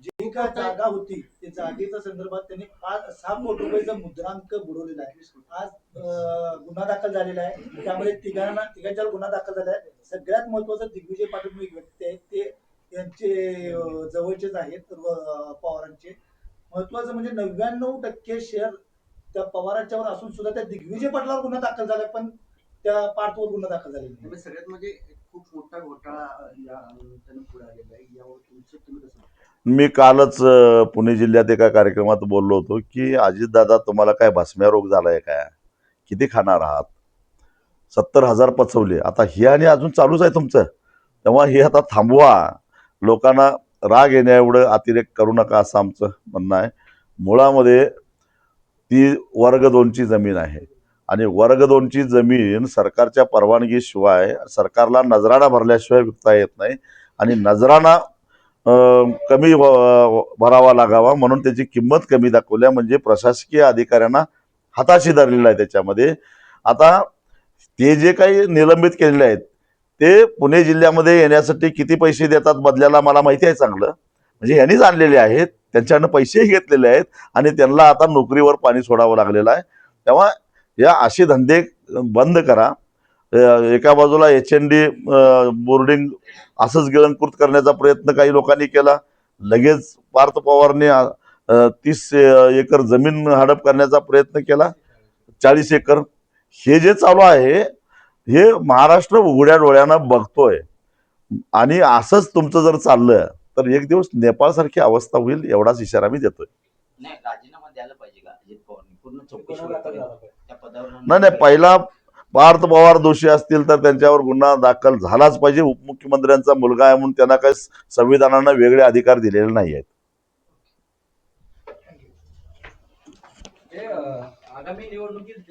जी काय जागा होती त्या जागेच्या संदर्भात त्यांनी पाच सहा कोटी रुपयाचा मुद्रांक बुडवलेला आहे. आज गुन्हा दाखल झालेला आहे. त्यामध्ये तिघांना तिघांच्यावर गुन्हा दाखल झाला आहे. सगळ्यात महत्वाचं दिग्विजय पाटील एक व्यक्ती आहे. ते त्यांचे जवळचेच आहेत पवारांचे. महत्वाचं म्हणजे नव्याण्णव टक्के शेअर त्या पवारांच्यावर असून सुद्धा त्या दिग्विजय पाटलावर गुन्हा दाखल झाला पण त्या पार्थवर गुन्हा दाखल झालेला म्हणजे सगळ्यात म्हणजे खूप मोठा घोटाळा या पुढे आलेला आहे. यावर तुमचं तुम्ही कसं बघता? मी कालच अ, पुणे जिल्ह्यात एका कार्यक्रमात बोललो होतो की अजितदादा तुम्हाला काय भस्म्या रोग झालाय काय? किती खाणार आहात? सत्तर हजार पचवले. आता हे आणि अजून चालूच आहे तुमचं. तेव्हा हे आता थांबवा. लोकांना राग येण्या एवढं अतिरेक करू नका असं आमचं म्हणणं आहे. मुळामध्ये ती वर्ग दोनची जमीन आहे. आणि वर्ग दोनची जमीन सरकारच्या परवानगीशिवाय सरकारला नजराणा भरल्याशिवाय विकता येत नाही आणि नजराणा कमी व- भरावा लागावा म्हणून त्याची किंमत कमी दाखवल्या म्हणजे प्रशासकीय अधिकाऱ्यांना हाताशी धरलेलं आहे त्याच्यामध्ये. आता ते जे काही निलंबित केलेले आहेत ते पुणे जिल्ह्यामध्ये येण्यासाठी किती पैसे देतात बदल्याला मला माहिती आहे चांगलं. म्हणजे यांनीच आणलेले आहेत त्यांच्याकडनं पैसेही घेतलेले आहेत आणि त्यांना आता नोकरीवर पाणी सोडावं लागलेलं आहे. तेव्हा या असे धंदे बंद करा. एका बाजूला एच एन डी बोर्डिंग असंच गिळंकृत करण्याचा प्रयत्न काही लोकांनी केला. लगेच पार्थ पवारने तीस एकर जमीन हडप करण्याचा प्रयत्न केला. चाळीस एकर. हे जे चालू आहे हे महाराष्ट्र उघड्या डोळ्यानं बघतोय. आणि असंच तुमचं जर चाललं तर एक दिवस नेपाळसारखी अवस्था होईल एवढाच इशारा मी देतोय. नाही राजीनामा द्यायला पाहिजे का? अजित पवारने? पूर्ण चौकशी गुन्हा दाखल होईपर्यंत झाला पाहिजे. त्या पदावर नाही नाही पहिला पार्थ पवार दोषी असतील तर त्यांच्यावर गुन्हा दाखल झालाच पाहिजे. उपमुख्यमंत्र्यांचा मुलगा आहे म्हणून त्यांना काही संविधानानं वेगळे अधिकार दिलेले नाही आहेत. अं, आगामी निवडणुकीत